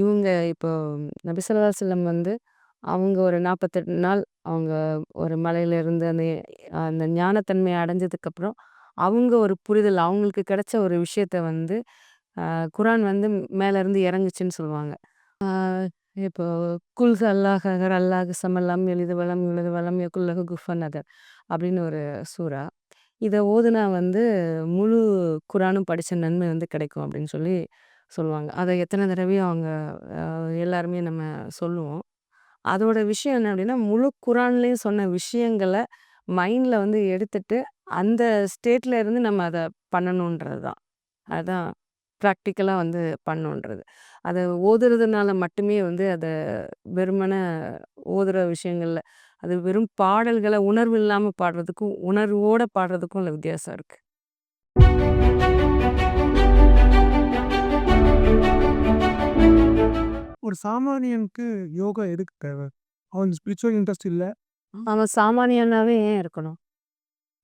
இவங்க இப்போ நபி ஸல்லல்லாஹு அலைஹி வஸல்லம் வந்து அவங்க ஒரு 48 நாள் அவங்க ஒரு மலையிலிருந்து அந்த அந்த ஞானத்தன்மையை அடைஞ்சதுக்கப்புறம், அவங்க ஒரு புரிதல் அவங்களுக்கு கிடைச்ச ஒரு விஷயத்த வந்து குரான் வந்து மேலேருந்து இறங்குச்சுன்னு சொல்லுவாங்க. இப்போது இப்போ குல் அல்லாஹ் அகர் அல்லாஹ் சமல்லாம் எழுது வளம் எழுது வளம் குல்லஹு குஃபன் அதர் அப்படின்னு ஒரு சூறா இதை ஓதுனா வந்து முழு குரானும் படித்த நன்மை வந்து கிடைக்கும் அப்படின்னு சொல்லி சொல்லுவாங்க. அத எத்தன தடவையும் அவங்க அ எல்லாருமே நம்ம சொல்லுவோம். அதோட விஷயம் என்ன அப்படின்னா, முழு குரான்லயும் சொன்ன விஷயங்கள மைண்ட்ல வந்து எடுத்துட்டு, அந்த ஸ்டேட்ல இருந்து நம்ம அத பண்ணணுன்றது தான். அதான் பிராக்டிகலா வந்து பண்ணணுன்றது. அத ஓதுறதுனால மட்டுமே வந்து அத வெறுமன ஓதுற விஷயங்கள்ல அது வெறும் பாடல்கள உணர்வு இல்லாம பாடுறதுக்கும், உணர்வோட பாடுறதுக்கும் உள்ள வித்தியாசம் இருக்கு. ஒரு சாமானியனுக்கு யோகா எதுக்கு தேவை? அவனுக்கு ஸ்பிரிச்சுவல் இன்ட்ரெஸ்ட் இல்ல. அவன் சாமானியனாவே ஏன் இருக்கணும்?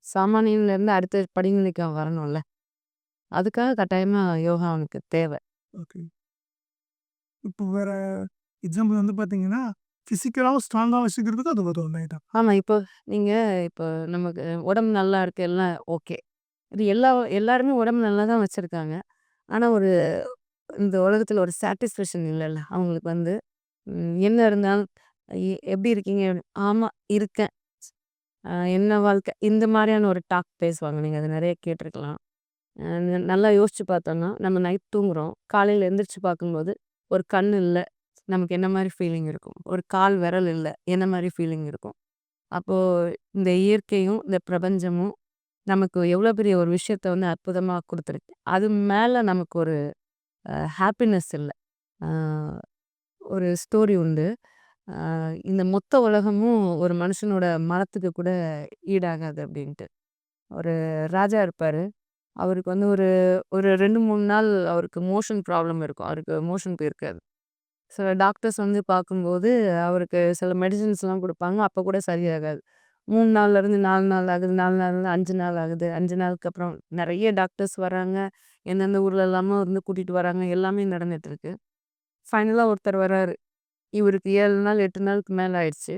சாமானியன்ல இருந்து அடுத்த படிநிலைக்கு அவன் வரணும்ல. அதுக்காக கட்டாயமா யோகா அவனுக்கு தேவ. ஓகே. இப்போ வேற எக்ஸாம்பிள் வந்து பார்த்தீங்கன்னா, ஃபிசிக்கலாவும் ஸ்ட்ராங்கா வச்சுக்கிறதுக்கு அது உதவும் லைட்டா. ஆமா. இப்போ நீங்க இப்போ நமக்கு உடம்பு நல்லா இருக்கு எல்லாம் ஓகே. இது எல்லா எல்லாருமே உடம்பு நல்லா தான் வச்சிருக்காங்க. ஆனா ஒரு இந்த உலகத்தில் ஒரு சாட்டிஸ்ஃபேக்ஷன் இல்லைல்ல அவங்களுக்கு வந்து என்ன இருந்தாலும் எப்படி இருக்கீங்க? ஆமாம் இருக்கேன். என்ன வாழ்க்கை? இந்த மாதிரியான ஒரு டாக் பேசுவாங்க. நீங்கள் அது நிறைய கேட்டுருக்கலாம். நல்லா யோசிச்சு பார்த்தோன்னா நம்ம நைட் தூங்குறோம். காலையில் எந்திரிச்சு பார்க்கும்போது, ஒரு கண் இல்லை நமக்கு என்ன மாதிரி ஃபீலிங் இருக்கும்? ஒரு கால் விரல் இல்லை என்ன மாதிரி ஃபீலிங் இருக்கும்? அப்போது இந்த இயற்கையும், இந்த பிரபஞ்சமும் நமக்கு எவ்வளோ பெரிய ஒரு விஷயத்த வந்து அற்புதமாக கொடுத்துருக்கு அது மேலே நமக்கு ஒரு ஹாப்பினஸ் இல்லை ஒரு ஸ்டோரி உண்டு. இந்த மொத்த உலகமும் ஒரு மனுஷனோட மனத்துக்கு கூட ஈடாகாது அப்படின்ட்டு ஒரு ராஜா இருப்பார் அவருக்கு வந்து ஒரு ஒரு 2, 3 நாள் அவருக்கு மோஷன் ப்ராப்ளம் இருக்கும். அவருக்கு மோஷன் போயிருக்காது. சில டாக்டர்ஸ் வந்து பார்க்கும்போது, அவருக்கு சில மெடிசின்ஸ்லாம் கொடுப்பாங்க அப்போ கூட சரியாகாது. மூணு நாள்லேருந்து நாலு நாள் ஆகுது. நாலு நாள்லேருந்து அஞ்சு நாள் ஆகுது. அஞ்சு நாளுக்கு அப்புறம் நிறைய டாக்டர்ஸ் வராங்க. எந்தெந்த ஊர்ல எல்லாமோ வந்து கூட்டிட்டு வராங்க. எல்லாமே நடந்துட்டு இருக்கு. ஃபைனலாக ஒருத்தர் வராரு. இவருக்கு ஏழு நாள், எட்டு நாளுக்கு மேலே ஆயிடுச்சு.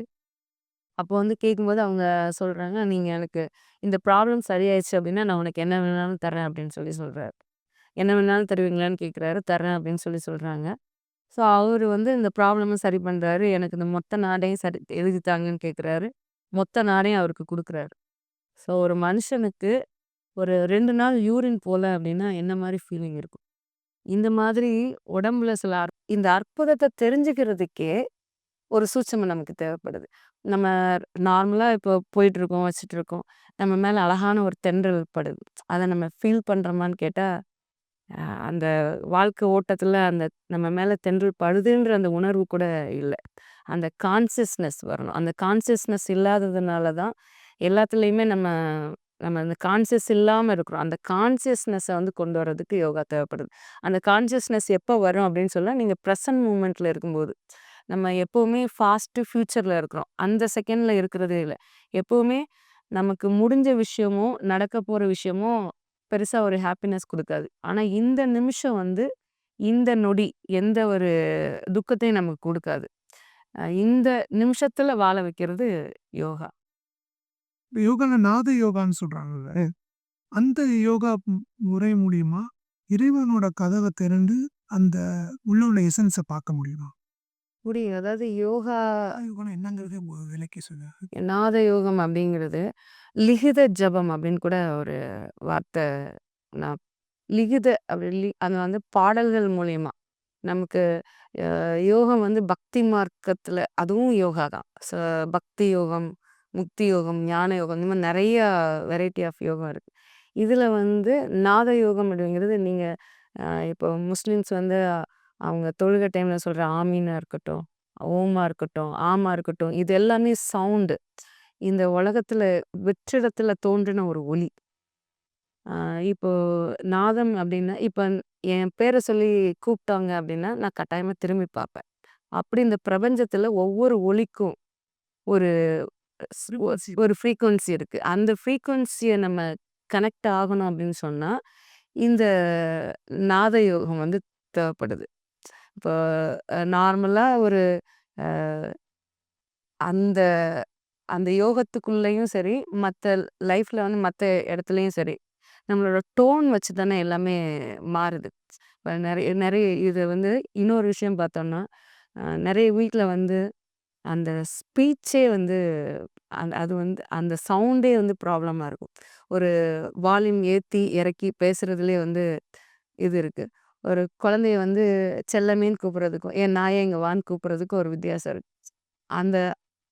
அப்போ வந்து கேட்கும்போது அவங்க சொல்கிறாங்க நீங்கள் எனக்கு இந்த ப்ராப்ளம் சரியாயிடுச்சு அப்படின்னா நான் உனக்கு என்ன வேணாலும் தரேன்" அப்படின்னு சொல்லி சொல்கிறாரு "என்ன வேணாலும் தருவீங்களான்னு?" கேட்குறாரு. "தரேன்" அப்படின்னு சொல்லி சொல்கிறாங்க ஸோ அவர் வந்து இந்த ப்ராப்ளமும் சரி பண்ணுறாரு எனக்கு இந்த மொத்த நாடையும் சரி எழுதி தாங்கன்னு கேட்குறாரு. மொத்த நாடையும் அவருக்கு கொடுக்குறாரு ஸோ ஒரு மனுஷனுக்கு ஒரு ரெண்டு நாள் யூரின் போகல அப்படின்னா என்ன மாதிரி ஃபீலிங் இருக்கும்? இந்த மாதிரி உடம்புல சில அற் இந்த அற்புதத்தை தெரிஞ்சுக்கிறதுக்கே ஒரு சூட்சமம் நமக்கு தேவைப்படுது. நம்ம நார்மலாக இப்போ போயிட்டுருக்கோம், வச்சுட்ருக்கோம் நம்ம மேலே அழகான ஒரு தென்றல் படுது. அதை நம்ம ஃபீல் பண்ணுறோமான்னு கேட்டால் அந்த வாழ்க்கை ஓட்டத்தில் அந்த நம்ம மேலே தென்றல் படுதுன்ற அந்த உணர்வு கூட இல்லை அந்த கான்சியஸ்னஸ் வரணும். அந்த கான்சியஸ்னஸ் இல்லாததுனால தான் எல்லாத்துலேயுமே நம்ம நம்ம அந்த கான்சியஸ் இல்லாமல் இருக்கிறோம். அந்த கான்சியஸ்னஸை வந்து கொண்டு வரதுக்கு யோகா தேவைப்படுது. அந்த கான்சியஸ்னஸ் எப்போ வரும் அப்படின்னு சொன்னா, நீங்கள் ப்ரெசன்ட் மூமெண்ட்டில் இருக்கும்போது. நம்ம எப்போவுமே ஃபாஸ்ட்டு ஃப்யூச்சரில் இருக்கிறோம். அந்த செகண்டில் இருக்கிறதே இல்லை எப்போவுமே நமக்கு முடிஞ்ச விஷயமும், நடக்க போகிற விஷயமும் பெருசாக ஒரு ஹாப்பினஸ் கொடுக்காது ஆனால் இந்த நிமிஷம் வந்து, இந்த நொடி எந்த ஒரு துக்கத்தையும் நமக்கு கொடுக்காது இந்த நிமிஷத்தில் வாழ வைக்கிறது யோகா. இப்ப யோகால நாத யோகான்னு சொல்றாங்கல்ல. அந்த யோகா முறை மூலியமா இறைவனோட கதவ திறந்து, அந்த உள்ள உள்ள எசன்ஸ பார்க்க முடியுமா? முடியும். அதாவது யோகா யோகான்னா என்னங்கிறத விளக்கி சொல்லுங்க. நாத யோகம் அப்படிங்கிறது, லிகித ஜபம் அப்படின்னு கூட ஒரு வார்த்தை நான் லிகித அப்படி அது வந்து பாடல்கள் மூலியமா. நமக்கு யோகம் வந்து பக்தி மார்க்கத்துல அதுவும் யோகா தான். ச பக்தி யோகம், முக்தி யோகம், ஞான யோகம் இந்த மாதிரி நெறைய வெரைட்டி ஆஃப் யோகம் இருக்கு. இதுல வந்து நாத யோகம் அப்படிங்கிறது நீங்க அ இப்போ முஸ்லிம்ஸ் வந்து அவங்க தொழுகை டைம்ல சொல்ற ஆமீனா இருக்கட்டும், ஓமா இருக்கட்டும், ஆமா இருக்கட்டும், இது எல்லாமே சவுண்டு. இந்த உலகத்துல வெற்றிடத்துல தோன்றின ஒரு ஒலி. ஆ இப்போ நாதம் அப்படின்னா இப்ப என் பேர சொல்லி கூப்பிட்டாங்க அப்படின்னா நான் கட்டாயமா திரும்பி பார்ப்பேன். அப்படி இந்த பிரபஞ்சத்துல ஒவ்வொரு ஒலிக்கும் ஒரு ஒரு ஃப்ரீக்வன்சி இருக்கு. அந்த ஃப்ரீக்வன்சிய நம்ம கனெக்ட் ஆகணும் அப்டின்னு சொன்னா, இந்த நாத யோகம் வந்து தேவைப்படுது. இப்போ அ நார்மலா ஒரு அந்த அந்த யோகத்துக்குள்ளேயும் சரி, மத்த லைஃப்ல வந்து மத்த இடத்துலயும் சரி, நம்மளோட டோன் வச்சு தானே எல்லாமே மாறுது. இப்ப நெறைய நெறைய இது வந்து இன்னொரு விஷயம் பார்த்தோம்னா, நெறைய வீட்ல வந்து அந்த ஸ்பீச்சே வந்து அந்த அது வந்து அந்த சவுண்டே வந்து ப்ராப்ளமாக இருக்கும். ஒரு வால்யூம் ஏற்றி இறக்கி பேசுகிறதுலே வந்து இது இருக்குது ஒரு குழந்தைய வந்து செல்லமேன்னு கூப்பிட்றதுக்கும் "ஏன் நாயே எங்கள் வான்னு" கூப்பிட்றதுக்கும் ஒரு வித்தியாசம் இருக்குது அந்த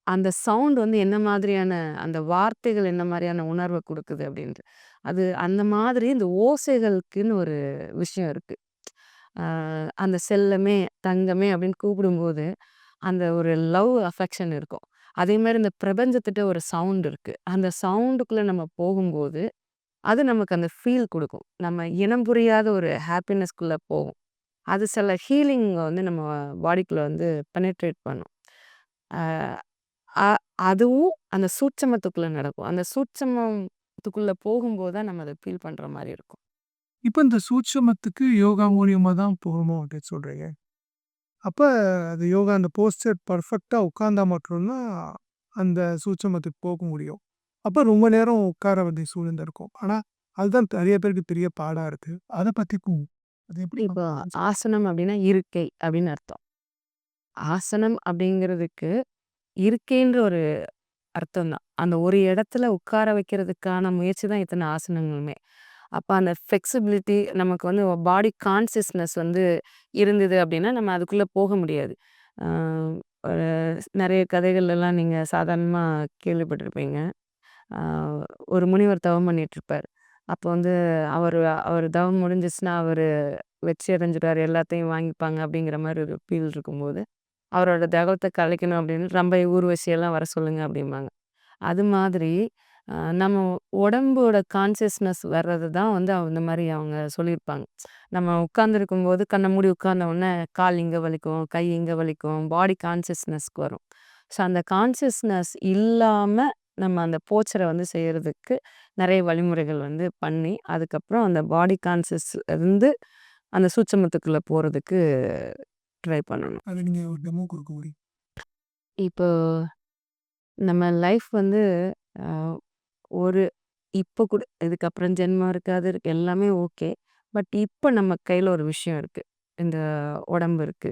அந்த சவுண்ட் வந்து என்ன மாதிரியான அந்த வார்த்தைகள் என்ன மாதிரியான உணர்வை கொடுக்குது அப்படின்ட்டு. அது அந்த மாதிரி இந்த ஓசைகளுக்குன்னு ஒரு விஷயம் இருக்குது அந்த செல்லமே, தங்கமே அப்படின்னு கூப்பிடும்போது, அந்த ஒரு லவ் அஃபெக்ஷன் இருக்கும். அதே மாதிரி இந்த பிரபஞ்சத்திட்ட ஒரு சவுண்ட் இருக்குது அந்த சவுண்டுக்குள்ளே நம்ம போகும்போது, அது நமக்கு அந்த ஃபீல் கொடுக்கும் நம்ம இனம் புரியாத ஒரு ஹாப்பினஸ்க்குள்ளே போகும். அது சில ஹீலிங்கை வந்து நம்ம பாடிக்குள்ளே வந்து பெனட்ரேட் பண்ணும். அதுவும் அந்த சூட்சமத்துக்குள்ளே நடக்கும். அந்த சூட்சமத்துக்குள்ளே போகும்போது தான் நம்ம அதை ஃபீல் பண்ணுற மாதிரி இருக்கும். இப்போ இந்த சூட்சமத்துக்கு யோகா மூலியமாக தான் போகணும் அப்படின்னு சொல்கிறீங்க அப்ப அது யோகா அந்த போஸ்டர் பெர்ஃபெக்ட்டா உட்கார்ந்தா மட்டும் தான் அந்த சூட்சுமத்துக்கு போக முடியும். அப்ப ரொம்ப நேரம் உட்கார வேண்டிய சூழ்நிலை இருக்கும். ஆனா, அதுதான் நெறைய பேருக்கு பெரிய பாடா இருக்கு. அத கு அது எப்படி இப்போ ஆசனம் அப்படின்னா இருக்கை அப்படின்னு அர்த்தம். ஆசனம் அப்படிங்கிறதுக்கு இருக்கைன்ற ஒரு அர்த்தம் தான். அந்த ஒரு இடத்துல உட்கார வைக்கிறதுக்கான முயற்சி தான் இத்தன ஆசனங்களுமே. அப்போ அந்த ஃப்ளெக்சிபிலிட்டி நமக்கு வந்து பாடி கான்சியஸ்னஸ் வந்து இருந்தது அப்படின்னா, நம்ம அதுக்குள்ளே போக முடியாது. நிறைய ஒரு நெறைய கதைகள்லாம் நீங்க கேள்விப்பட்டிருப்பீங்க. ஒரு முனிவர் தவம் பண்ணிகிட்ருப்பார் அப்போ வந்து அவர் அவர் தவம் முடிஞ்சிச்சுன்னா அவர் வெற்றி அடைஞ்சிட்டார் எல்லாத்தையும் வாங்கிப்பாங்க அப்படிங்கிற மாதிரி ஒரு ஃபீல் இருக்கும்போது, அவரோட தகவத்தை கலைக்கணும் அப்படின்னு ரொம்ப ஊர்வசியெல்லாம் வர சொல்லுங்கள் அப்படிம்பாங்க. அது மாதிரி நம்ம உடம்போட கான்ஷியஸ்னஸ் வர்றது தான் வந்து அந்த மாரி அவங்க சொல்லியிருப்பாங்க. நம்ம உட்கார்ந்துருக்கும்போது கண்ண மூடி உட்கார்ந்த உடனே கால் இங்க வலிக்கும், கை இங்க வலிக்கும், பாடி கான்ஷியஸ்னஸ்க்கு வரும். ஸோ அந்த கான்ஷியஸ்னஸ் இல்லாம நம்ம அந்த போச்சர வந்து செய்யறதுக்கு நெறைய வழிமுறைகள் வந்து பண்ணி, அதுக்கப்புறம் அந்த பாடி கான்ஷியஸ் இருந்து அந்த சூட்சமத்துக்குள்ள போறதுக்கு ட்ரை பண்ணணும். அத நீங்க ஒரு டெமோ குடுக்க முடியும். இப்போ நம்ம லைஃப் வந்து அ ஒரு இப்போ கூட இதுக்கப்புறம் ஜென்மம் இருக்காது இருக்கு எல்லாமே ஓகே. பட் இப்ப நம்ம கையில ஒரு விஷயம் இருக்கு. இந்த உடம்பு இருக்கு.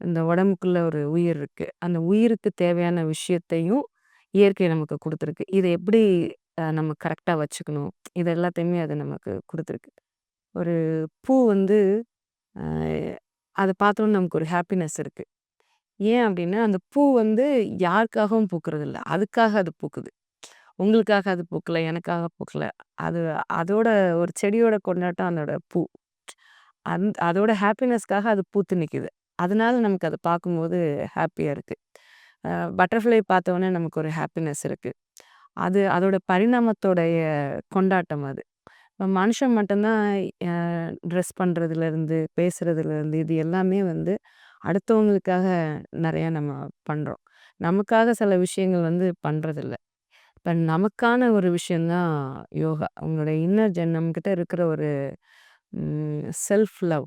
இந்த உடம்புக்குள்ள ஒரு உயிர் இருக்கு. அந்த உயிருக்கு தேவையான விஷயத்தையும் இயற்கை நமக்கு குடுத்துருக்கு. இத எப்படி அ நம்ம கரெக்ட்டா வச்சுக்கணும்? இது எல்லாத்தையுமே அது நமக்கு குடுத்துருக்கு. ஒரு பூ வந்து அ அத பார்த்தோனே நமக்கு ஒரு ஹாப்பினஸ் இருக்கு. ஏன் அப்படின்னா அந்த பூ வந்து யாருக்காகவும் பூக்குறதில்ல. அதுக்காக அது பூக்குது. உங்களுக்காக அது பூக்கல, எனக்காக பூக்கல. அது அதோட ஒரு செடியோட கொண்டாட்டம் அதோட பூ. அந் அதோட ஹாப்பினஸ்க்காக அது பூத்து நிற்கிது அதனால நமக்கு அதை பார்க்கும்போது ஹாப்பியாக இருக்குது பட்டர்ஃப்ளை பார்த்தோன்னே நமக்கு ஒரு ஹாப்பினஸ் இருக்குது அது அதோட பரிணாமத்தோடைய கொண்டாட்டம் அது. இப்போ மனுஷன் மட்டும்தான் ட்ரெஸ் பண்ணுறதுலேருந்து பேசுகிறதுலேருந்து இது எல்லாமே வந்து அடுத்தவங்களுக்காக நிறையா நம்ம பண்ணுறோம் நமக்காக சில விஷயங்கள் வந்து பண்ணுறதில்ல இப்போ நமக்கான ஒரு விஷயம் தான் யோகா. உங்களுடைய இன்னர் ஜென் நம்மகிட்ட இருக்கிற ஒரு ம் செல்ஃப் லவ்.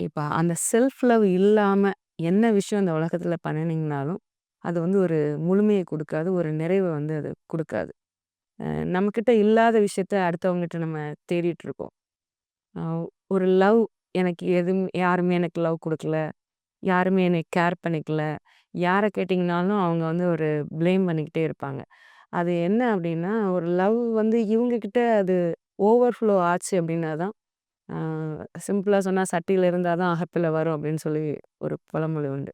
இப்ப அந்த செல்ஃப் லவ் இல்லாம என்ன விஷயம் இந்த உலகத்துல பண்ணுனீங்கனாலும், அது வந்து ஒரு முழுமைய குடுக்காது. ஒரு நிறைவ வந்து அது குடுக்காது. அ நம்மகிட்ட இல்லாத விஷயத்த அடுத்தவங்ககிட்ட நம்ம தேடிட்டு இருக்கோம். அ ஒரு லவ் எனக்கு எதுவும் யாருமே எனக்கு லவ் குடுக்கல. யாருமே என்னை கேர் பண்ணிக்கல. யாரை கேட்டிங்கனாலும் அவங்க வந்து ஒரு ப்ளேம் பண்ணிக்கிட்டே இருப்பாங்க. அது என்ன அப்படின்னா ஒரு லவ் வந்து இவங்கக்கிட்ட அது ஓவர்ஃப்ளோ ஆச்சு அப்படின்னா தான், சிம்பிளாக சிம்பிளா சொன்னா "சட்டியில இருந்தா தான் அகப்பில வரும்" அப்படின்னு சொல்லி ஒரு பழமொழி உண்டு.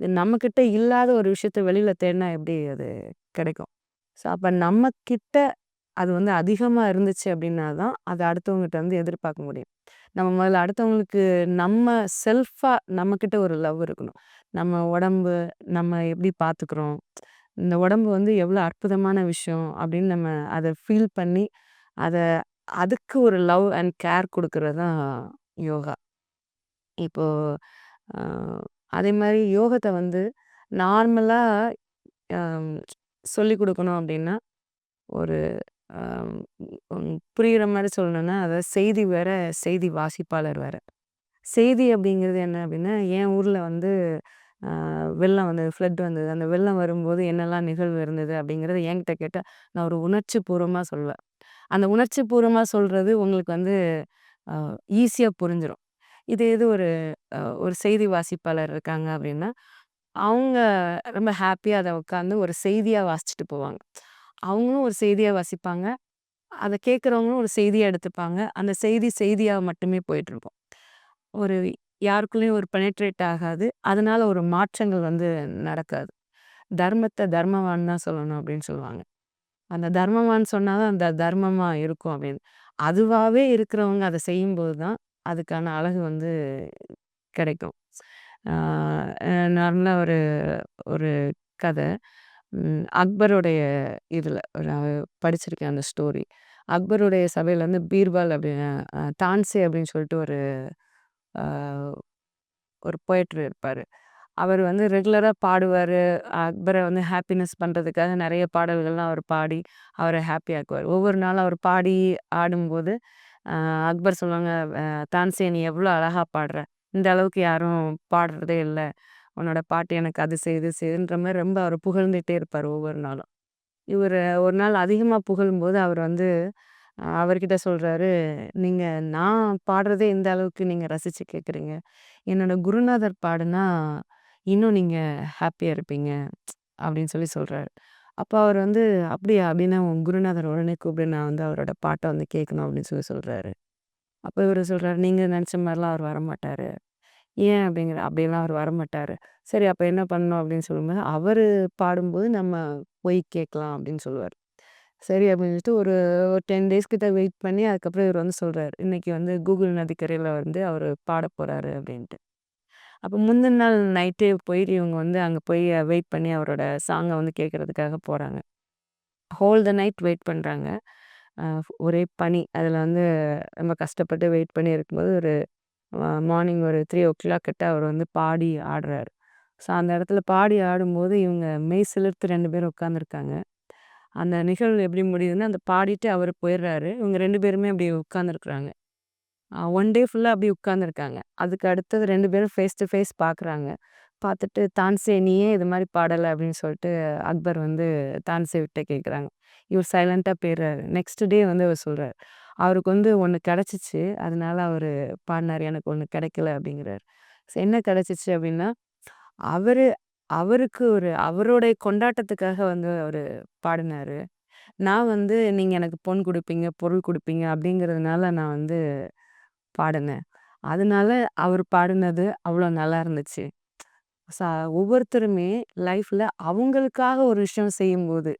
இது நம்மக்கிட்ட இல்லாத ஒரு விஷயத்த வெளியில் தேடினா எப்படி அது கிடைக்கும்? ஸோ அப்ப நம்மக்கிட்ட அது வந்து அதிகமா இருந்துச்சு அப்படின்னா தான், அத அடுத்தவங்ககிட்ட வந்து எதிர்பார்க்க முடியும். நம்ம முதல்ல அடுத்தவங்களுக்கு நம்ம செல்ஃபாக நம்மக்கிட்ட ஒரு லவ் இருக்கணும். நம்ம உடம்பு, நம்ம எப்படி பார்த்துக்குறோம் இந்த உடம்பு வந்து எவ்வளோ அற்புதமான விஷயம் அப்படின்னு நம்ம அதை ஃபீல் பண்ணி, அதை அதுக்கு ஒரு லவ் அண்ட் கேர் கொடுக்கறது தான் யோகா. இப்போது அதே மாதிரி யோகத்தை வந்து நார்மலாக சொல்லிக் கொடுக்கணும் அப்படின்னா, ஒரு புரிகிற மாதிரி சொல்லணுன்னா சொல்லணும்னா, அதாவது செய்தி வேற, செய்தி வாசிப்பாளர் வேற. செய்தி அப்படிங்கிறது என்ன அப்படின்னா, என் ஊரில் வந்து வெள்ளம் வந்தது, ஃப்ளட் வந்தது. அந்த வெள்ளம் வரும்போது என்னெல்லாம் நிகழ்வு இருந்தது அப்படிங்கிறத என்கிட்ட கேட்டால் நான் ஒரு உணர்ச்சி பூர்வமாக சொல்வேன். அந்த உணர்ச்சி பூர்வமாக சொல்கிறது உங்களுக்கு வந்து ஈஸியாக புரிஞ்சிடும் இது எது இது ஒரு ஒரு செய்தி வாசிப்பாளர் இருக்காங்க அப்படின்னா, அவங்க ரொம்ப ஹாப்பியாக அதை உட்காந்து ஒரு செய்தியாக வாசிச்சுட்டு போவாங்க. அவங்களும் ஒரு செய்தியாக வாசிப்பாங்க. அதை கேட்குறவங்களும் ஒரு செய்தியை எடுத்துப்பாங்க. அந்த செய்தி செய்தியாக மட்டுமே போயிட்டுருப்போம் ஒரு யாருக்குள்ளேயும் ஒரு பெனட்ரேட் ஆகாது. அதனால ஒரு மாற்றங்கள் வந்து நடக்காது. தர்மத்தை தர்மவான் தான் சொல்லணும் அப்படின்னு சொல்லுவாங்க. அந்த தர்மவான் சொன்னால் தான் அந்த தர்மமாக இருக்கும் அப்படின்னு. அதுவாகவே இருக்கிறவங்க அதை செய்யும்போது தான், அதுக்கான அழகு வந்து கிடைக்கும். நார்மலாக ஒரு ஒரு கதை. அக்பருடைய இதில் படிச்சிருக்கேன் அந்த ஸ்டோரி. அக்பருடைய சபையில் வந்து பீர்பால் அப்படின்னு தான்சே அப்படின்னு சொல்லிட்டு ஒரு ஒரு போயட்ரி இருப்பார் அவர் வந்து ரெகுலராக பாடுவார் அக்பரை வந்து ஹாப்பினஸ் பண்ணுறதுக்காக நிறைய பாடல்கள்லாம் அவர் பாடி, அவரை ஹாப்பியாக்குவார் ஒவ்வொரு நாளும் அவர் பாடி ஆடும்போது, அக்பர் சொல்லுவாங்க, "தான்சே நீ எவ்வளோ அழகாக பாடுற. இந்த அளவுக்கு யாரும் பாடுறதே இல்லை உன்னோட பாட்டு எனக்கு அது செய்து செய்துன்ற மாதிரி ரொம்ப அவர் புகழ்ந்துகிட்டே இருப்பார் ஒவ்வொரு நாளும். இவர் ஒரு நாள் அதிகமாக புகழும்போது அவர் வந்து அவர்கிட்ட சொல்கிறாரு நீங்கள் நான் பாடுறதே இந்த அளவுக்கு நீங்கள் ரசித்து கேட்குறீங்க. என்னோட குருநாதர் பாடுனா, இன்னும் நீங்கள் ஹாப்பியாக இருப்பீங்க." அப்படின்னு சொல்லி சொல்கிறாரு அப்போ அவர் வந்து, "அப்படியா? அப்படின்னா உன் குருநாதர் உடனே கூப்பிடு. நான் வந்து அவரோட பாட்டை வந்து கேட்கணும்." அப்படின்னு சொல்லி சொல்கிறாரு அப்போ இவர் சொல்கிறாரு நீங்கள் நினச்ச மாதிரிலாம் அவர் வரமாட்டார் "ஏன்?" அப்படிங்கிற "அப்படியெல்லாம் அவர் வரமாட்டார். "சரி அப்ப என்ன பண்ணணும்?" அப்படின்னு சொல்லும்போது, அவரு பாடும்போது நம்ம போய் கேட்கலாம் அப்படின்னு சொல்லுவாரு. சரி அப்படின்னு சொல்லிட்டு ஒரு டென் 10 டேஸ் கிட்ட வெயிட் பண்ணி, அதுக்கப்புறம் இவர் வந்து சொல்றாரு, "இன்னைக்கு வந்து கூகுள் நதிக்கரையில வந்து அவரு பாடப் போறாரு." அப்படின்ட்டு. அப்ப முந்தின நாள் நைட்டே போயிட்டு இவங்க வந்து அங்க போய் வெயிட் பண்ணி அவரோட சாங்க வந்து கேட்கறதுக்காக போறாங்க. ஹோல் த நைட் வெயிட் பண்றாங்க. அ ஒரே பனி. அதுல வந்து ரொம்ப கஷ்டப்பட்டு வெயிட் பண்ணி இருக்கும்போது, ஒரு மார்னிங் ஒரு 3:00 கிட்ட அவர் வந்து பாடி ஆடுறாரு. ஸோ அந்த இடத்துல பாடி ஆடும்போது, இவங்க மெய் சிலிர்த்து ரெண்டு பேரும் உட்காந்துருக்காங்க. அந்த நிகழ்வு எப்படி முடியுதுன்னா, அந்த பாடிட்டு அவர் போயிடுறாரு. இவங்க ரெண்டு பேருமே அப்படி உட்காந்துருக்குறாங்க. ஒன் டே ஃபுல்லாக அப்படியே உட்காந்துருக்காங்க. அதுக்கு அடுத்தது ரெண்டு பேரும் ஃபேஸ் டு ஃபேஸ் பார்க்குறாங்க. பார்த்துட்டு, "தான்சே நீயே இது மாதிரி பாடலை அப்படின்னு சொல்லிட்டு அக்பர் வந்து தான்சே விட்ட கேட்குறாங்க. இவர் சைலண்ட்டாக போயிடுறாரு. நெக்ஸ்ட் டே வந்து அவர் சொல்கிறார் அவருக்கு வந்து ஒன்று கிடச்சிச்சு அதனால அவர் பாடினார் "எனக்கு ஒன்று கிடைக்கல." அப்படிங்கிறாரு. ஸோ என்ன கிடச்சிச்சு அப்படின்னா, அவர் அவருக்கு ஒரு அவருடைய கொண்டாட்டத்துக்காக வந்து அவர் பாடினார் நான் வந்து நீங்கள் எனக்கு பொன் கொடுப்பீங்க பொருள் கொடுப்பீங்க அப்படிங்கிறதுனால நான் வந்து பாடினேன் அதனால அவர் பாடினது அவ்வளோ நல்லா இருந்துச்சு. ச ஒவ்வொருத்தருமே லைஃப்பில் அவங்களுக்காக ஒரு விஷயம் செய்யும்போது,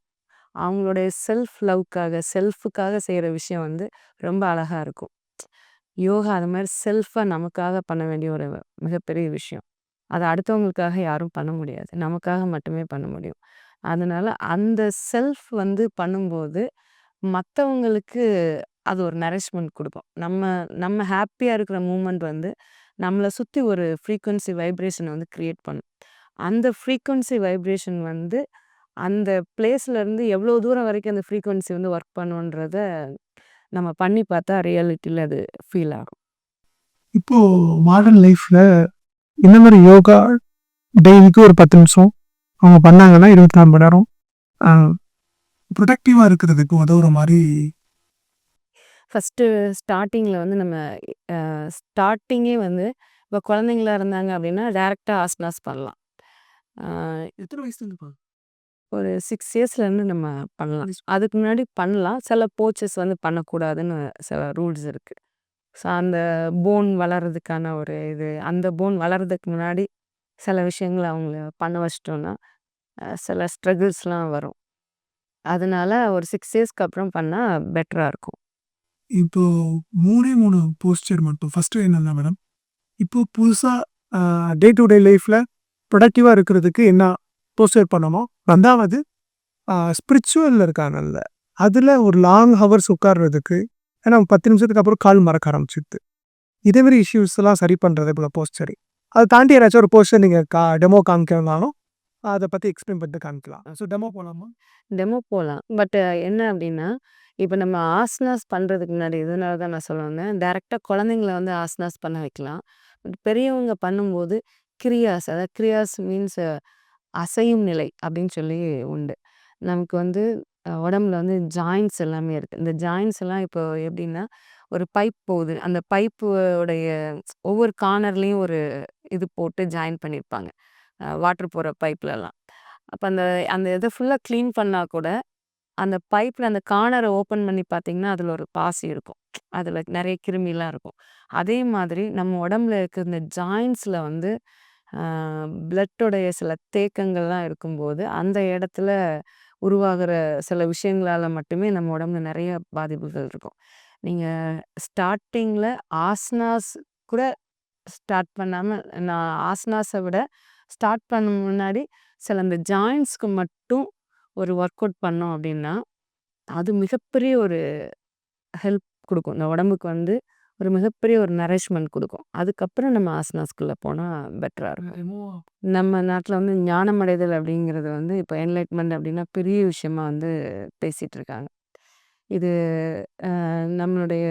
அவங்களுடைய செல்ஃப் லவ்க்காக, செல்ஃபுக்காக செய்கிற விஷயம் வந்து ரொம்ப அழகாக இருக்கும். யோகா அது மாதிரி செல்ஃபாக நமக்காக பண்ண வேண்டிய ஒரு மிகப்பெரிய விஷயம். அதை அடுத்தவங்களுக்காக யாரும் பண்ண முடியாது. நமக்காக மட்டுமே பண்ண முடியும். அதனால் அந்த செல்ஃப் வந்து பண்ணும்போது, மற்றவங்களுக்கு அது ஒரு நரிஷ்மெண்ட் கொடுக்கும் நம்ம நம்ம ஹாப்பியாக இருக்கிற மூமெண்ட் வந்து, நம்மளை சுற்றி ஒரு ஃப்ரீக்குவென்சி வைப்ரேஷனை வந்து க்ரியேட் பண்ணும். அந்த ஃப்ரீக்குவென்சி வைப்ரேஷன் வந்து, அந்த பிளேஸ்ல இருந்து எவ்வளோ தூரம் வரைக்கும் அந்த ஃப்ரீக்வன்சி வந்து ஒர்க் பண்ணுன்றத, நம்ம பண்ணி பார்த்தா ரியாலிட்டில அது ஃபீல் ஆகும். இப்போ மாடர்ன் லைஃப்ல இந்த மாரி யோகா டெய்லிக்கு ஒரு 10 நிமிஷம் அவங்க பண்ணாங்கன்னா 24 மணி நேரம் அ ப்ரொடக்டிவா இருக்கிறதுக்கு உதவுற மாரி ஃபர்ஸ்ட்டு ஸ்டார்ட்டிங்ல வந்து நம்ம அ ஸ்டார்ட்டிங்கே வந்து இப்போ குழந்தைங்களா இருந்தாங்க அப்படின்னா, டைரக்ட்டா ஆசனாஸ் பண்ணலாம். எத்தன வயசுலேருந்து ஒரு 6 இயர்ஸ்லேருந்து நம்ம பண்ணலாம். அதுக்கு முன்னாடி பண்ணலாம். சில போச்சஸ் வந்து பண்ணக்கூடாதுன்னு சில ரூல்ஸ் இருக்கு. ஸோ அந்த போன் வளர்றதுக்கான ஒரு இது அந்த போன் வளர்றதுக்கு முன்னாடி சில விஷயங்கள அவங்கள பண்ண வச்சுட்டோம்னா, அ சில ஸ்ட்ரகிள்ஸ்லாம் வரும். அதனால ஒரு 6 இயர்ஸ்க்கு அப்புறம் பண்ணா பெட்டரா இருக்கும். இப்போ 3ஏ 3 போஸ்டர் மட்டும். ஃபர்ஸ்ட்டு என்னன்னா மேடம், இப்போ புதுசா அ டே டு டே லைஃப்ல ப்ரொடக்டிவா இருக்கிறதுக்கு என்ன போஸ்டர் பண்ணணும்? ரெண்டாவது ஸ்பிரிச்சுவலில் இருக்காங்கல்ல, அதில் ஒரு லாங் ஹவர்ஸ் உட்கார்றதுக்கு ஏன்னா 10 நிமிஷத்துக்கு அப்புறம் கால் மறக்க ஆரம்பிச்சிடுது இதே மாதிரி இஷ்யூஸ்லாம் சரி பண்ணுறது இப்போ போஸ்டரி அதை தாண்டி யாராச்சும் ஒரு போஸ்டர் நீங்கள் கா டெமோ காமிக்கணும்னாலும், அதை பற்றி எக்ஸ்பிளைன் பண்ணிட்டு காமிக்கலாம். ஸோ டெமோ போகலாமா டெமோ போகலாம் பட் என்ன அப்படின்னா, இப்போ நம்ம ஆசனாஸ் பண்ணுறதுக்கு முன்னாடி இதனால தான் நான் சொல்ல வந்தேன். குழந்தைங்கள வந்து ஆசனாஸ் பண்ண வைக்கலாம். பெரியவங்க பண்ணும்போது கிரியாஸ் அதாவது கிரியாஸ் மீன்ஸ் அசையும் நிலை அப்படின்னு சொல்லி உண்டு. நமக்கு வந்து அ உடம்புல வந்து ஜாயிண்ட்ஸ் எல்லாமே இருக்கு. இந்த ஜாயிண்ட்ஸ் எல்லாம் இப்போ எப்படின்னா, ஒரு பைப் போகுது. அந்த பைப்பு உடைய ஒவ்வொரு கார்னர்லயும் ஒரு இது போட்டு ஜாயின் பண்ணியிருப்பாங்க. அ வாட்டர் போற பைப்லலாம். அப்ப அந்த அந்த இத ஃபுல்லா கிளீன் பண்ணா கூட, அந்த பைப்ல அந்த கார்னர ஓப்பன் பண்ணி பார்த்தீங்கன்னா, அதுல ஒரு பாசி இருக்கும். அதுல நெறைய கிருமிலாம் இருக்கும். அதே மாதிரி நம்ம உடம்புல இருக்க இந்த ஜாயிண்ட்ஸ்ல வந்து பிளட்டோடைய சில தேக்கங்கள்லாம் இருக்கும்போது, அந்த இடத்துல உருவாகிற சில விஷயங்களால் மட்டுமே நம்ம உடம்புல நிறைய பாதிப்புகள் இருக்கும். நீங்கள் ஸ்டார்டிங்கில் ஆஸ்னாஸ் கூட ஸ்டார்ட் பண்ணாமல் நான் ஆஸ்னாஸை விட ஸ்டார்ட் பண்ண முன்னாடி சில அந்த ஜாயிண்ட்ஸ்க்கு மட்டும் ஒரு ஒர்க் அவுட் பண்ணோம் அப்படின்னா, அது மிகப்பெரிய ஒரு ஹெல்ப் கொடுக்கும் இந்த உடம்புக்கு வந்து ஒரு மிகப்பெரிய ஒரு நரிஷ்மென்ட் குடுக்கும். அதுக்கப்புறம் நம்ம ஆசனாஸ்குள்ள போனா பெட்டரா இருக்கும். நம்ம நாட்ல வந்து ஞானம் அடைதல் அப்படிங்கிறது வந்து இப்ப என்லைட்மென்ட் அப்படின்னா பெரிய விஷயமா வந்து பேசிட்டு இருக்காங்க. இது நம்மளுடைய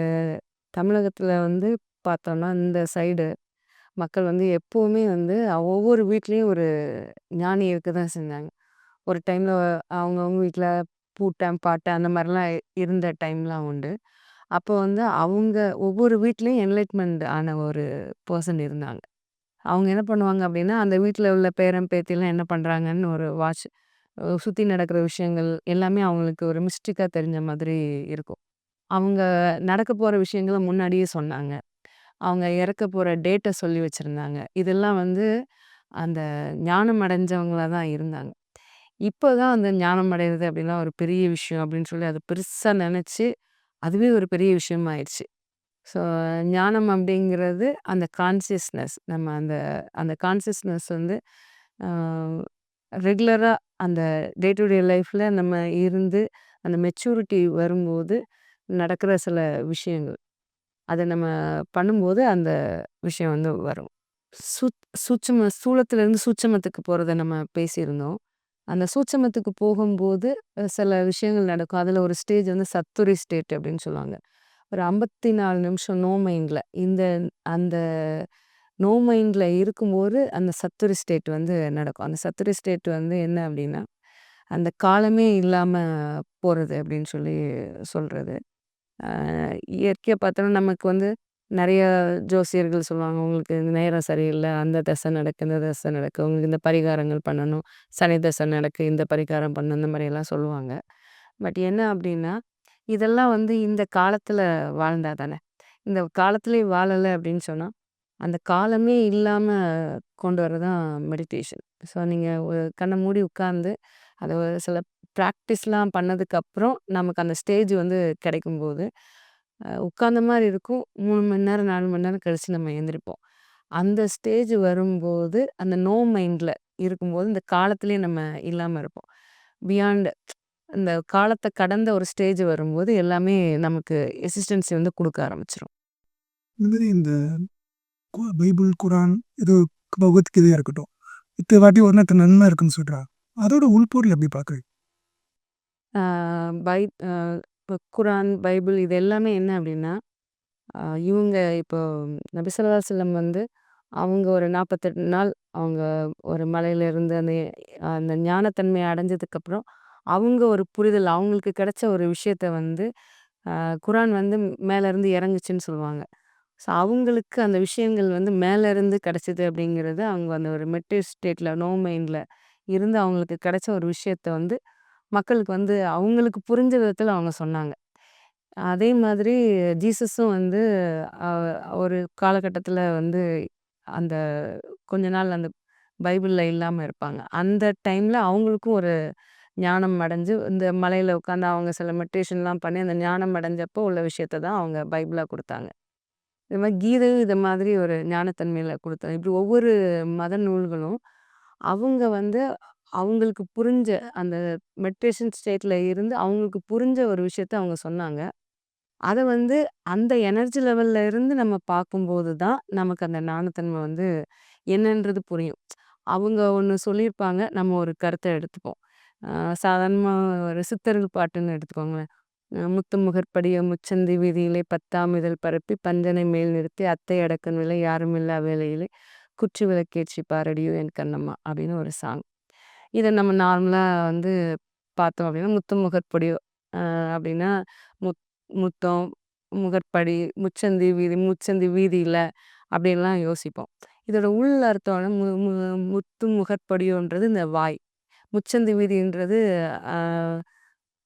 தமிழகத்துல வந்து பார்த்தோம்னா, இந்த சைடு மக்கள் வந்து எப்பவுமே வந்து ஒவ்வொரு வீட்லயும் ஒரு ஞானி இருக்க தான் செஞ்சாங்க. ஒரு டைம்ல அவங்கவங்க வீட்ல பூட்டன், பாட்டன் அந்த மாரிலாம் இருந்த டைம்லாம் உண்டு. அப்போ வந்து அவங்க ஒவ்வொரு வீட்லயும் என்லைட்மென்ட் ஆன ஒரு பெர்சன் இருந்தாங்க. அவங்க என்ன பண்ணுவாங்க அப்படின்னா, அந்த வீட்ல உள்ள பேரன், பேத்திலாம் என்ன பண்றாங்கன்னு ஒரு வாட்ச் சுத்தி நடக்கிற விஷயங்கள் எல்லாமே அவங்களுக்கு ஒரு மிஸ்டிக்கா தெரிஞ்ச மாதிரி இருக்கும். அவங்க நடக்க போற விஷயங்கள முன்னாடியே சொன்னாங்க. அவங்க இறக்க போற டேட்ட சொல்லி வச்சிருந்தாங்க. இதெல்லாம் வந்து அந்த ஞானம் அடைஞ்சவங்களா தான் இருந்தாங்க. இப்போ தான் அந்த ஞானம் அடையிறது அப்படின்னா ஒரு பெரிய விஷயம் அப்படின்னு சொல்லி அத பெருசா நெனச்சு, அதுவே ஒரு பெரிய விஷயமா ஆயிடுச்சு ஸோ ஞானம் அப்படிங்கிறது அந்த கான்சியஸ்னஸ் நம்ம அந்த அந்த கான்சியஸ்னஸ் வந்து ரெகுலராக அந்த டே டு டே லைஃப்பில் நம்ம இருந்து அந்த மெச்சூரிட்டி வரும்போது நடக்கிற சில விஷயங்கள். அதை நம்ம பண்ணும்போது அந்த விஷயம் வந்து வரும். சு சூட்சம ஸ்தூலத்திலிருந்து சூட்சமத்துக்கு போகிறத நம்ம பேசியிருந்தோம். அந்த சூட்சமத்துக்கு போகும்போது சில விஷயங்கள் நடக்கும். அதில் ஒரு ஸ்டேஜ் வந்து சத்துரி ஸ்டேட் அப்படின்னு சொல்லுவாங்க. ஒரு 54 நிமிஷம் நோ மைண்டில் இந்த அந்த நோ மைண்டில் இருக்கும்போது அந்த சத்துரி ஸ்டேட் வந்து நடக்கும். அந்த சத்துரி ஸ்டேட் வந்து என்ன அப்படின்னா, அந்த காலமே இல்லாமல் போகிறது அப்படின்னு சொல்லி சொல்கிறது இயற்கையாக பார்த்தோன்னா நமக்கு வந்து நிறைய ஜோசியர்கள் சொல்லுவாங்க. உங்களுக்கு இந்த நேரம் சரியில்லை அந்த தசை நடக்கு, இந்த தசை நடக்கு. உங்களுக்கு இந்த பரிகாரங்கள் பண்ணணும். சனி தசை நடக்கு. இந்த பரிகாரம் பண்ணணும். இந்த மாதிரியெல்லாம் சொல்லுவாங்க. பட் என்ன அப்படின்னா, இதெல்லாம் வந்து இந்த காலத்தில் வாழ்ந்தா தானே. இந்த காலத்திலே வாழலை அப்படின்னு சொன்னால் அந்த காலமே இல்லாமல் கொண்டு வர தான் மெடிடேஷன். ஸோ நீங்கள் ஒரு மூடி உட்கார்ந்து, அதை சில ப்ராக்டிஸ்லாம் பண்ணதுக்கப்புறம் நமக்கு அந்த ஸ்டேஜ் வந்து கிடைக்கும்போது, அ உட்கார்ந்த மாரி இருக்கும். 3 மணி நேரம், 4 மணி நேரம் கழிச்சு நம்ம எந்திரிப்போம். அந்த ஸ்டேஜ் வரும்போது, அந்த நோ மைண்ட்ல இருக்கும்போது, இந்த காலத்திலேயே நம்ம இல்லாம இருப்போம். பியாண்ட் இந்த காலத்த கடந்த ஒரு ஸ்டேஜ் வரும்போது, எல்லாமே நமக்கு எக்ஸிஸ்டன்ஸி வந்து குடுக்க ஆரம்பிச்சுரும். இந்த மாரி இந்த பைபிள், குரான் இது பகவத்கீதையா இருக்கட்டும். இத்தன வாட்டி ஓதுனா இத்தன நன்மை இருக்குன்னு சொல்றாங்க. அதோட உள்பொருள் எப்படி பார்க்குறீங்க? பை இப்போ குரான், பைபிள் இது எல்லாமே என்ன அப்படின்னா, இவங்க இப்போ நபிசல்லா செல்லம் வந்து அவங்க ஒரு 48 நாள் அவங்க ஒரு மலையிலிருந்து அந்த அந்த ஞானத்தன்மையை அடைஞ்சதுக்கப்புறம், அவங்க ஒரு புரிதல் அவங்களுக்கு கிடைச்ச ஒரு விஷயத்த வந்து குரான் வந்து மேலேருந்து இறங்குச்சுன்னு சொல்லுவாங்க. ஸோ அவங்களுக்கு அந்த விஷயங்கள் வந்து மேலேருந்து கிடச்சிது அப்படிங்கிறது, அவங்க அந்த ஒரு மெட்டிவ் ஸ்டேட்டில் நோ மைண்டில் இருந்து அவங்களுக்கு கிடைச்ச ஒரு விஷயத்த வந்து மக்களுக்கு வந்து அவங்களுக்கு புரிஞ்ச விதத்தில் அவங்க சொன்னாங்க. அதே மாதிரி ஜீசஸும் வந்து அ ஒரு காலகட்டத்தில வந்து அந்த கொஞ்ச நாள் அந்த பைபிள்ல இல்லாம இருப்பாங்க. அந்த டைம்ல அவங்களுக்கும் ஒரு ஞானம் அடைஞ்சு, இந்த மலையில உட்காந்து அவங்க சில மெடிடேஷன்லாம் பண்ணி, அந்த ஞானம் அடைஞ்சப்போ உள்ள விஷயத்த தான் அவங்க பைபிளா குடுத்தாங்க. இது மாரி கீதையும் இது மாதிரி ஒரு ஞானத்தன்மையில குடுத்தாங்க. இப்படி ஒவ்வொரு மத நூல்களும் அவங்க வந்து அவங்களுக்கு புரிஞ்ச அந்த மெடிடேஷன் ஸ்டேட்ல இருந்து அவங்களுக்கு புரிஞ்ச ஒரு விஷயத்த அவங்க சொன்னாங்க. அத வந்து அந்த எனர்ஜி லெவல்ல இருந்து நம்ம பார்க்கும்போது தான், நமக்கு அந்த ஞானத்தன்மை வந்து என்னன்றது புரியும். அவங்க ஒண்ணு சொல்லியிருப்பாங்க. நம்ம ஒரு கருத்த எடுத்துப்போம். அ சாதாரணமா ஒரு சித்தர்கள் பாட்டுன்னு எடுத்துக்கோங்களேன். அ முத்து முகற்படிய முச்சந்தி வீதியிலே பத்தாம் இதழ் பரப்பி பஞ்சனை மேல் நிறுத்தி அத்தை அடக்க நிலை யாருமில்லா வேளையிலே குற்றி விளக்கேற்றி பாரடியோ என் கண்ணம்மா அப்படின்னு ஒரு சாங். இதை நம்ம நார்மலாக வந்து பார்த்தோம் அப்படின்னா, முத்து முகற்படியோ அப்படின்னா முத் முத்தம், முகற்படி, முச்சந்தி வீதி, முச்சந்தி வீதியில் அப்படின்லாம் யோசிப்போம். இதோட உள் அர்த்தம் மு மு முத்து முகற்படியோன்றது இந்த வாய். முச்சந்தி வீதின்றது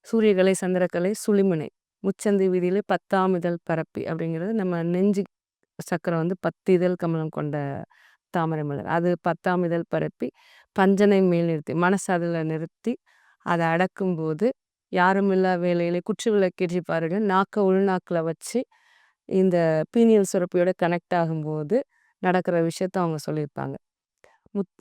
சூரியகலை, சந்திரக்கலை சுளிமுனை முச்சந்தி வீதியிலே பத்தாம் இதழ் பரப்பி அப்படிங்கிறது நம்ம நெஞ்சு சக்கரம் வந்து 10 இதழ் கமலம் கொண்ட தாமரை மலர். அது 10ஆம் இதழ் பரப்பி பஞ்சனை மேல் நிறுத்தி, மனசு அதில் நிறுத்தி, அதை அடக்கும்போது யாருமில்லா வேலையிலே குற்றி விளக்கேற்றி பாருங்கள் நாக்கை உள்நாக்கில் வச்சு இந்த பீனியல் சுரப்பியோட கனெக்ட் ஆகும்போது நடக்கிற விஷயத்த அவங்க சொல்லியிருப்பாங்க. முத்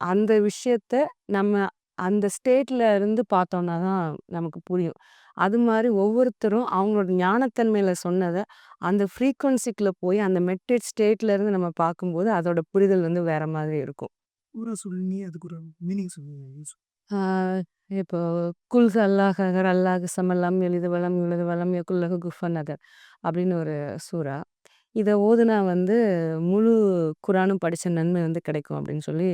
அந்த விஷயத்த நம்ம அந்த ஸ்டேட்டில் இருந்து பார்த்தோம்னா தான் நமக்கு புரியும். அது மாதிரி ஒவ்வொருத்தரும் அவங்களோட ஞானத்தன்மையில் சொன்னதை அந்த ஃப்ரீக்குவன்சிக்குள்ளே போய் அந்த மெட்டேட் ஸ்டேட்லேருந்து நம்ம பார்க்கும்போது, அதோட புரிதல் வந்து வேறு மாதிரி இருக்கும். பூரா சொல்லி அதுக்கு ஒரு மீனிங் சொல்லுங்க. இப்போ குல்ஹ அல்லாஹ் அகர் அல்லாஹ் சமல்லாம் எழுது வளம் எழுது வளம் யகுல்லஹு குஃபன் அதர் அப்படின்னு ஒரு சூறா. இதை ஓதுனா வந்து முழு குரானும் படித்த நன்மை வந்து கிடைக்கும் அப்படின்னு சொல்லி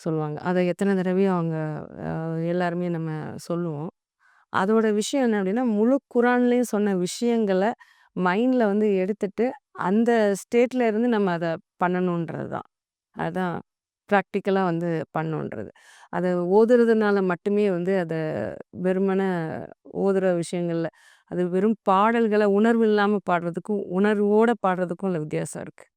சொல்லுவாங்க. அதை எத்தனை தடவையும் அவங்க எல்லாருமே நம்ம சொல்லுவோம். அதோட விஷயம் என்ன அப்படின்னா, முழு குரான்லேயும் சொன்ன விஷயங்கள மைண்டில் வந்து எடுத்துட்டு, அந்த ஸ்டேட்ல இருந்து நம்ம அதை பண்ணணுன்றது தான். அதுதான் ப்ராக்டிக்கலாக வந்து பண்ணணுன்றது. அதை ஓதுறதுனால மட்டுமே வந்து அதை வெறுமன ஓதுற விஷயங்கள்ல அது வெறும் பாடல்களை உணர்வு இல்லாமல் பாடுறதுக்கும், உணர்வோடு பாடுறதுக்கும் உள்ள வித்தியாசம் இருக்குது